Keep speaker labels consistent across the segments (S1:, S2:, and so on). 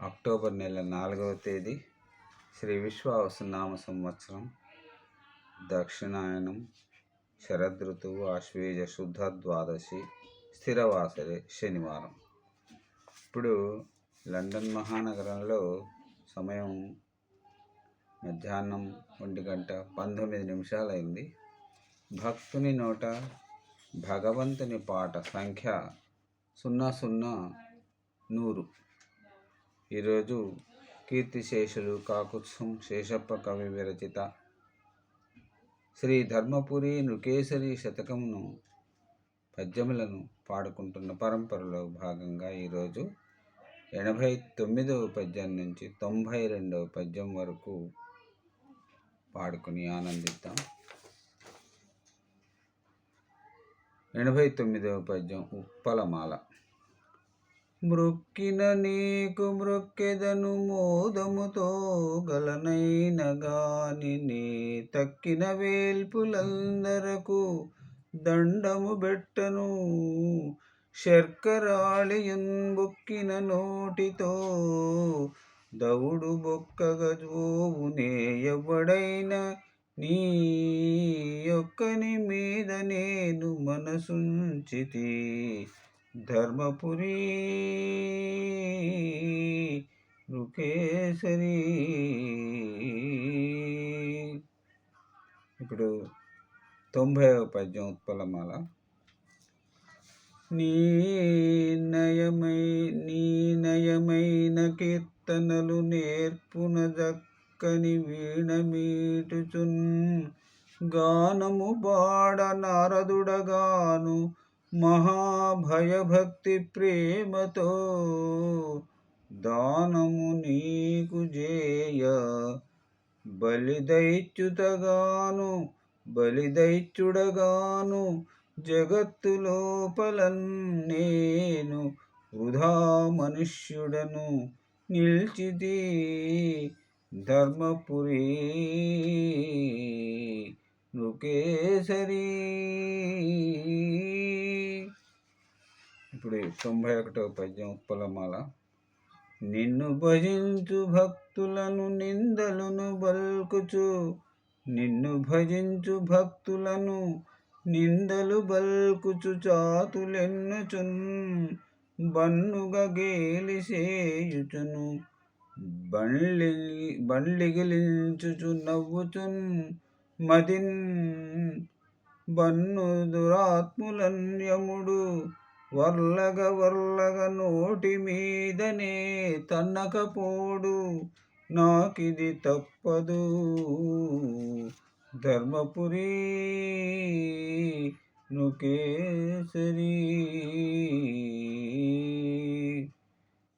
S1: October నెల నాలుగవ తేదీ శ్రీ విశ్వావసనామ సంవత్సరం. దక్షిణాయనం శరదృతువు ఆశ్వేజ శుద్ధ ద్వాదశి స్థిరవాసరే శనివారం. ఇప్పుడు లండన్ మహానగరంలో సమయం మధ్యాహ్నం ఒంటి గంట పంతొమ్మిది నిమిషాలైంది. భక్తుని నోట భగవంతుని పాట సంఖ్య సున్నా సున్నా నూరు. ఈరోజు కీర్తిశేషులు కాకుత్సం శేషప్ప కవి విరచిత. శ్రీ ధర్మపురి నృకేశరి శతకమును పద్యములను పాడుకుంటున్న పరంపరలో భాగంగా ఈరోజు ఎనభై తొమ్మిదవ పద్యం నుంచి తొంభై రెండవ పద్యం వరకు పాడుకుని ఆనందిద్దాం. ఎనభై తొమ్మిదవ పద్యం ఉప్పలమాల. మృక్కిన నీకు మృక్కెదను మోదముతో గలనైన గాని నీ తక్కిన వేల్పులందరకు దండము బెట్టను. శర్కరాళియున్ బొక్కిన నోటితో దవుడు బొక్కగ జోవునే ఎవడైనా నీ యొక్కని మీద నేను మనసుంచితి. ధర్మపురి రుకేసరి. ఇప్పుడు తొంభై పద్యం ఉత్పలమాల. నీ నయమై నీ నయమైన కీర్తనలు నేర్పున దక్కని వీణమీటుచున్ గానము బాడ నారదుడగాను మహాభయభక్తి ప్రేమతో దానము నీకు జేయ. బలిదైత్యుతగాను బలిదైత్యుడగాను జగత్తు లోపలన్ నేను వృధా మనుష్యుడను నిల్చితి ధర్మపురి. నృకేసరీ ఇప్పుడు తొంభై ఒకటవ పద్యం ఉప్పలమాల. నిన్ను భజించు భక్తులను నిందలను బల్కుచు నిన్ను భజించు భక్తులను నిందలు బల్కుచు చాతులెన్నుచున్ బన్నుగా గేలిసేయుచును బండ్లి బండ్లిగిలించుచు నవ్వుచున్ మదిన్ బన్ను దురాత్ములన్యముడు వర్లగ వర్లగ నోటి మీదనే తన్నకపోడు నాకిది తప్పదు. ధర్మపురి నుకేసరి.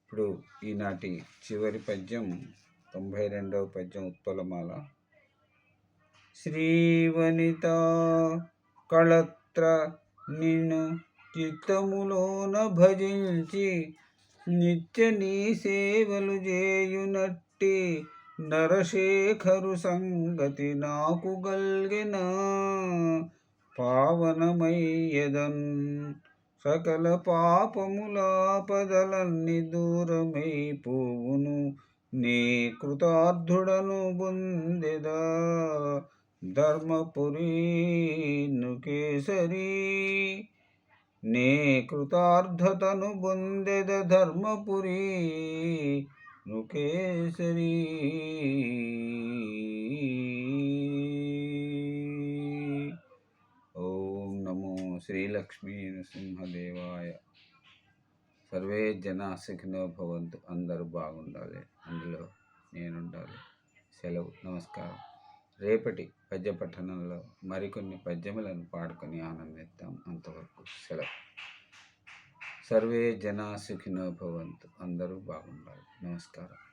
S1: ఇప్పుడు ఈనాటి చివరి పద్యం తొంభై రెండవ పద్యం ఉత్పలమాల. శ్రీవనిత కళత్ర నిన్ను చిత్తములోన భజించి నిత్య నీ సేవలు చేయునట్టి నరశేఖరు సంగతి నాకు గల్గిన. పావనమయ్యదన్ సకల పాపములాపదలన్నీ దూరమైపోవును. నీ కృతార్థుడను బొందెదా. ధర్మపురీ నుకేసరి నే కృతార్థతను బొందెద ధర్మపురి నుకేసరి ఓం నమో శ్రీలక్ష్మీ నృసింహదేవాయ సర్వే జనా సుఖినో భవంతు. అందరూ బాగుండాలి. అందులో నేనుండాలి. సెలవు. నమస్కారం. రేపటి పద్య పఠనంలో మరికొన్ని పద్యములను పాడుకొని ఆనందిద్దాం అంతవరకు సెలవు. సర్వే జనా సుఖినో భవంతు. అందరూ బాగుండాలి. నమస్కారం.